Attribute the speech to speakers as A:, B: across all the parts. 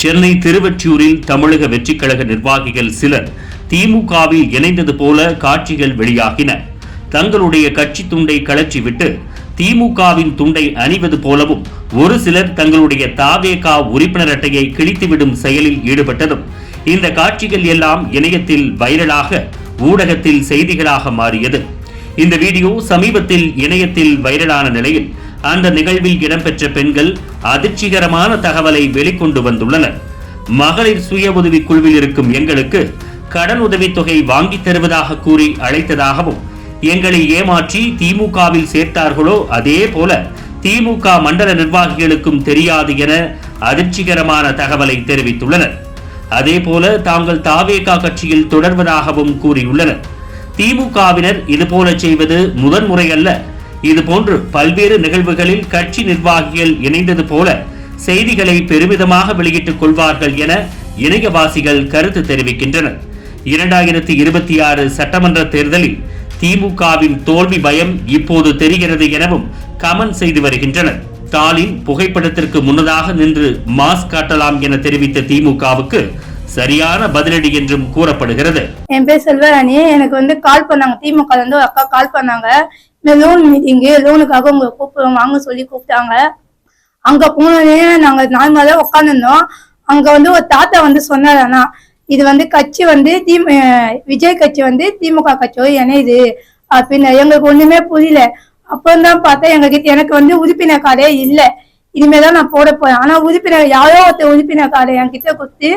A: சென்னை திருவற்றியூரில் தமிழக வெற்றிக் கழக நிர்வாகிகள் சிலர் திமுகவில் இணைந்தது போல காட்சிகள் வெளியாகின. தங்களுடைய கட்சி துண்டை கழற்றிவிட்டு திமுகவின் துண்டை அணிவது போலவும் ஒரு சிலர் தங்களுடைய தாவேகா உறுப்பினர் அட்டையை கிழித்துவிடும் செயலில் ஈடுபட்டதும் இந்த காட்சிகள் எல்லாம் இணையத்தில் வைரலாக ஊடகத்தில் செய்திகளாக மாறியது. இந்த வீடியோ சமீபத்தில் இணையத்தில் வைரலான நிலையில் அந்த நிகழ்வில் இடம்பெற்ற பெண்கள் அதிர்ச்சிகரமான தகவலை வெளிக்கொண்டு வந்துள்ளனர். மகளிர் சுய உதவி குழுவில் இருக்கும் எங்களுக்கு கடன் உதவித்தொகை வாங்கி வாங்கித் தருவதாக கூறி அழைத்ததாகவும் எங்களை ஏமாற்றி திமுகவில் சேர்த்தார்களோ அதே போல திமுக மண்டல நிர்வாகிகளுக்கும் தெரியாது என அதிர்ச்சிகரமான தகவலை தெரிவித்துள்ளனர். அதேபோல தாங்கள் தாவேகா கட்சியில் தொடர்வதாகவும் கூறியுள்ளனர். திமுகவினர் இதுபோல செய்வது முதன்முறையல்ல. இதுபோன்று பல்வேறு நிகழ்வுகளில் கட்சி நிர்வாகிகள் இணைந்தது போல செய்திகளை பெருமிதமாக வெளியிட்டுக் கொள்வார்கள் என இணையவாசிகள் கருத்து தெரிவிக்கின்றனர். இரண்டாயிரத்தி இருபத்தி ஆறு சட்டமன்ற தேர்தலில் திமுகவின் தோல்வி பயம் இப்போது தெரிகிறது எனவும் கமெண்ட் செய்து வருகின்றனர். ஸ்டாலின் புகைப்படத்திற்கு முன்னதாக நின்று மாஸ்க் காட்டலாம் என தெரிவித்த திமுகவுக்கு சரியான பதிலடி என்றும் கூறப்படுகிறது.
B: என் பேர் செல்வராணி எனக்கு வந்து கால் பண்ணாங்க. திமுக வந்து அக்கா கால் பண்ணாங்க. இந்த லோன் மீட்டிங்கு லோனுக்காக உங்களை கூப்பிடுவோம். வாங்க சொல்லி கூப்பிட்டாங்க. அங்க போனோடனே நாங்க நார்மலா உட்காந்துருந்தோம் அங்க வந்து ஒரு தாத்தா வந்து சொன்னாரானா இது வந்து கட்சி வந்து தி விஜய் கட்சி வந்து திமுக கட்சியோட இணையுது அப்படின்னு எங்களுக்கு ஒண்ணுமே புரியல. அப்பந்தான் பார்த்தா எங்ககிட்ட எனக்கு வந்து உறுப்பினர் கார்டே இல்லை. இனிமேதான் நான் போட போறேன். ஆனா உறுப்பினர் யாரோ ஒருத்தர் உறுப்பினர் கார்டை என்கிட்ட கொடுத்து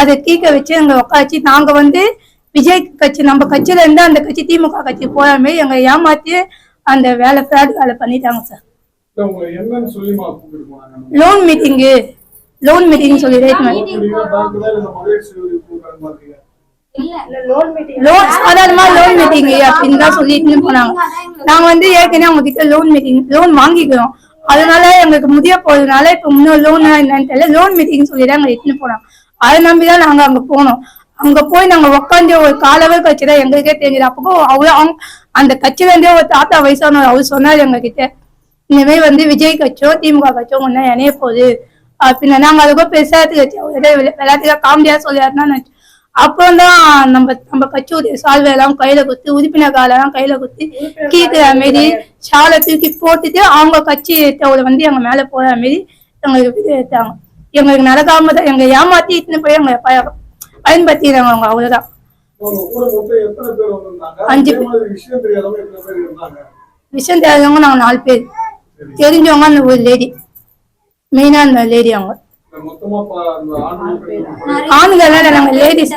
B: அதை கீக்க வச்சு எங்களை உட்காச்சு நாங்க வந்து விஜய் கட்சி நம்ம கட்சியில இருந்து அந்த கட்சி திமுக கட்சி போறாமே எங்க ஏமாத்தி அந்த வேலை ஃபிராட் வேலை பண்ணிட்டாங்க சார். லோன் மீட்டிங்கு லோன் மீட்டிங் சொல்லி லோன் சாதாரணமா லோன் மீட்டிங் அப்படின்னு தான் சொல்லிட்டு போனாங்க. நாங்க வந்து ஏற்கனவே அவங்க கிட்ட லோன் மீட்டிங் லோன் வாங்கிக்கிறோம். அதனால எங்களுக்கு முடிய போறதுனால இப்ப இன்னும் லோன் என்னன்னு தெரியல. லோன் மீட்டிங் சொல்லி தான் எங்களை இட்டுன்னு போனாங்க. அதை நம்பிதான் நாங்க அங்க போனோம். அங்க போய் நாங்க உட்காந்து ஒரு காலவர் கட்சி தான் எங்களுக்கே தெரிஞ்சது. அப்போ அவ்வளவு அவங்க அந்த கட்சியில இருந்தே ஒரு தாத்தா வயசானவர் அவர் சொன்னாரு எங்க கிட்ட மாதிரி வந்து விஜய் கட்சியோ திமுக கட்சியோ ஒன்னா இணைய போகுது. அப்படின்னு. நாங்க அதுக்கோ பேசாது கட்சி அவர் விளையாட்டுக்கா காமெடியா சொல்லியாருன்னா நினைச்சோம் அப்புறம் தான் நம்ம நம்ம கட்சியுடைய சால்வை எல்லாம் கையில குத்தி உறுப்பினர் கால எல்லாம் கையில குத்தி கீக்கிற மாரி ஷாலை தூக்கி போட்டுட்டு அவங்க கட்சி தவிர வந்து எங்க மேல போற மாரி எங்களுக்கு எடுத்தாங்க. எங்களுக்கு நடக்காம தான் எங்க ஏமாத்தி இட்டுன்னு போய் எங்க பய- பயன்படுத்திடுறாங்க அவங்க அவ்வளவுதான் அஞ்சு
C: விஷயம் தெரியாதவங்க எத்தனை பேர் இருந்தாங்க?
B: விஷயம் தெரியாதவங்க நாங்க நாலு பேர். தெரிஞ்சவங்க அந்த ஒரு லேடி மெயினா அந்த லேடி அவங்க.
C: ஆண்கள்
B: எல்லாம் நாங்க லேடிஸ்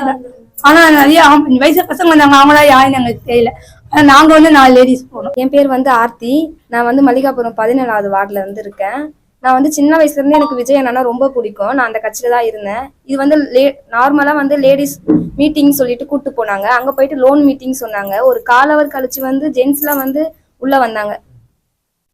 B: ஆனா நிறைய வயசு பசங்க வந்தாங்க அவங்களா யாருன்னு எங்களுக்கு தெரியல ஆனா நாங்க வந்து நாலு லேடிஸ் போனோம்.
D: என் பேர் வந்து ஆர்த்தி. நான் வந்து மல்லிகாபுரம் பதினேழாவது வார்டில் இருந்து இருக்கேன். நான் வந்து சின்ன வயசுல இருந்து எனக்கு விஜய் அண்ணா ரொம்ப பிடிக்கும். நான் அந்த கட்சியில தான் இருந்தேன். இது வந்து லே நார்மலா வந்து லேடிஸ் மீட்டிங் சொல்லிட்டு கூப்பிட்டு போனாங்க. அங்க போயிட்டு லோன் மீட்டிங் சொன்னாங்க. ஒரு காலவர் கழிச்சு வந்து ஜென்ஸ்லாம் வந்து உள்ள வந்தாங்க.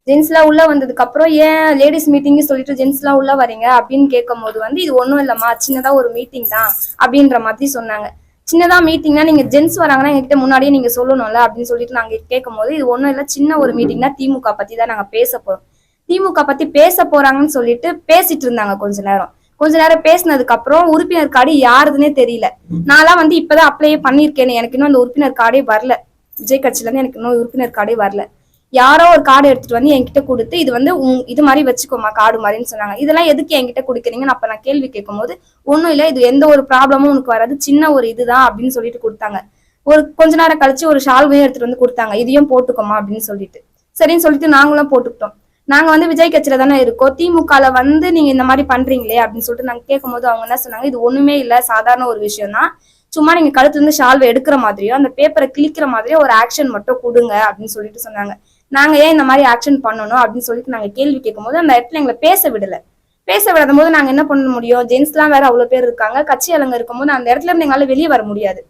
D: ஜென்ஸ்லாம் உள்ள வந்ததுக்கு அப்புறம் ஏன் லேடிஸ் மீட்டிங் சொல்லிட்டு ஜென்ஸ்லாம் உள்ள வரீங்க அப்படின்னு கேட்கும் போது வந்து இது ஒன்றும் இல்லம்மா சின்னதா ஒரு மீட்டிங் தான் அப்படின்ற மாதிரி சொன்னாங்க. சின்னதா மீட்டிங்னா நீங்க ஜென்ஸ் வராங்கன்னா எங்ககிட்ட முன்னாடியே நீங்க சொல்லணும்ல அப்படின்னு சொல்லிட்டு நாங்க கேட்கும் போது இது ஒன்றும் இல்லை சின்ன ஒரு மீட்டிங்னா திமுக பத்தி தான் நாங்க பேச போறோம். திமுக பத்தி பேச போறாங்கன்னு சொல்லிட்டு பேசிட்டு இருந்தாங்க கொஞ்ச நேரம். கொஞ்ச நேரம் பேசினதுக்கு அப்புறம் உறுப்பினர் கார்டு யாருதுன்னே தெரியல. நான்லாம் வந்து இப்பதான் அப்ளையே பண்ணிருக்கேன் எனக்கு இன்னும் அந்த உறுப்பினர் கார்டே வரல. விஜய் கட்சியில இருந்து எனக்கு இன்னும் உறுப்பினர் கார்டே வரல. யாரோ ஒரு கார்டு எடுத்துட்டு வந்து என்கிட்ட கொடுத்து இது வந்து இது மாதிரி வச்சுக்கோமா கார்டு மாதிரின்னு சொன்னாங்க. இதெல்லாம் எதுக்கு என்கிட்ட கொடுக்குறீங்கன்னு அப்ப நான் கேள்வி கேட்கும் போது ஒன்றும் இல்லை இது எந்த ஒரு ப்ராப்ளமும் உனக்கு வராது. சின்ன ஒரு இதுதான் அப்படின்னு சொல்லிட்டு கொடுத்தாங்க. ஒரு கொஞ்ச நேரம் கழிச்சு ஒரு ஷால்வையும் எடுத்துட்டு வந்து கொடுத்தாங்க. இதையும் போட்டுக்கோமா அப்படின்னு சொல்லிட்டு. சரின்னு சொல்லிட்டு நாங்களும் போட்டுக்கிட்டோம். நாங்க வந்து விஜய் கட்சியில தானே இருக்கோம். திமுகல வந்து நீங்க இந்த மாதிரி பண்றீங்களே அப்படின்னு சொல்லிட்டு நாங்க கேட்கும்போது அவங்க என்ன சொன்னாங்க இது ஒண்ணுமே இல்ல சாதாரண ஒரு விஷயம் தான் சும்மா நீங்க கழுத்துல இருந்து ஷால்வை எடுக்கிற மாதிரியோ அந்த பேப்பரை கிழிக்கிற மாதிரியோ ஒரு ஆக்ஷன் மட்டும் கொடுங்க அப்படின்னு சொல்லிட்டு சொன்னாங்க. நாங்க ஏன் இந்த மாதிரி ஆக்ஷன் பண்ணணும் அப்படின்னு சொல்லிட்டு நாங்க கேள்வி கேட்கும் போது அந்த இடத்துல எங்களை பேச விடல. பேச விடாத போது நாங்க என்ன பண்ண முடியும்? ஜென்ஸ்லாம் வேற அவ்வளவு பேர் இருக்காங்க. கட்சி ஆளுங்க இருக்கும்போது அந்த இடத்துல இருந்து எங்களால வெளியே வர முடியாது.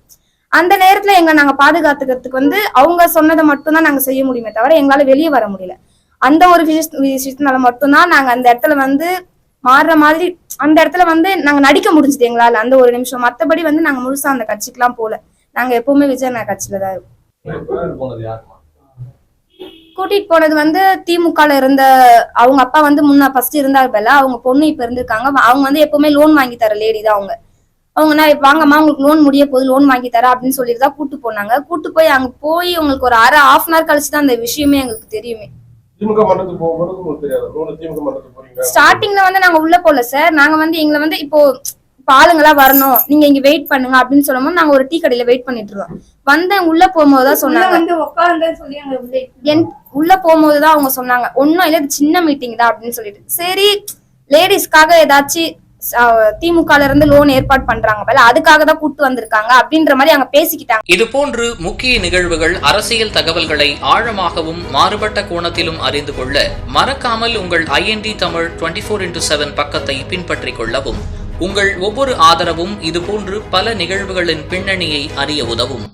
D: அந்த நேரத்துல எங்க நாங்க பாதுகாத்துக்கிறதுக்கு வந்து அவங்க சொன்னதை மட்டும் தான் நாங்க செய்ய முடியுமே தவிர எங்களால வெளியே வர முடியல. அந்த ஒரு விஷய- விஷயத்தினால மட்டும்தான் நாங்க அந்த இடத்துல வந்து மாறுற மாதிரி அந்த இடத்துல வந்து நாங்க நடிக்க முடிஞ்சது எங்களால அந்த ஒரு நிமிஷம். மத்தபடி வந்து நாங்க முழுசா அந்த கட்சிக்கெல்லாம் போல. நாங்க எப்பவுமே விஜய் கட்சியில தான் இருக்கோம்
E: கூட்டிட்டு போனது
D: வந்து திமுகல இருந்த அவங்க அப்பா வந்து முன்ன ஃபர்ஸ்ட் இருந்தார் போல. அவங்க பொண்ணு இப்ப இருந்திருக்காங்க. அவங்க வந்து எப்பவுமே லோன் வாங்கி தர லேடி தான் அவங்க. அவங்க நான் வாங்கம்மா உங்களுக்கு லோன் முடிய போது லோன் வாங்கி தரேன் அப்படின்னு சொல்லிட்டு தான் கூட்டு போனாங்க. கூட்டு போய் அங்க போய் உங்களுக்கு ஒரு அரை ஹாஃப் அன் ஹவர் கழிச்சு தான் அந்த விஷயமே எங்களுக்கு தெரியுமே.
C: திமுக மன்றத்துக்கு போகும்போது உங்களுக்கு தெரியாது? திமுக மன்றத்துக்கு போறீங்க
D: ஸ்டார்டிங்ல வந்து நாங்க உள்ள போல சார் நாங்க வந்து எங்களை வந்து இப்போ ஆளுங்களா வரணும். நீங்க இங்க வெயிட் பண்ணுங்க அப்படின்னு சொல்லும்போது நாங்க ஒரு டீ கடையில வெயிட் பண்ணிட்டு இருக்கோம். வந்தேன் உள்ள போகும்போது தான்
B: உள்ள
D: சொன்னாங்க. என் உள்ள போகும்போது தான் அவங்க சொன்னாங்க. ஒன்றும் இல்லை சின்ன மீட்டிங் தான் அப்படின்னு சொல்லிட்டு. சரி லேடிஸ்க்காக ஏதாச்சும் திமுகல இருந்து லோன் ஏற்பாடு பண்றாங்க போல அதுக்காக தான் கூட்டு வந்திருக்காங்க அப்படின்ற மாதிரி அங்க பேசிக்கிட்டாங்க.
E: இது போன்று முக்கிய நிகழ்வுகள் அரசியல் தகவல்களை ஆழமாகவும் மாறுபட்ட கோணத்திலும் அறிந்து கொள்ள மறக்காமல் உங்கள் IND Tamil twenty four into seven பக்கத்தை பின்பற்றிக் கொள்ளவும் உங்கள் ஒவ்வொரு ஆதரவும் இதுபோன்று பல நிகழ்வுகளின் பின்னணியை அறிய உதவும்.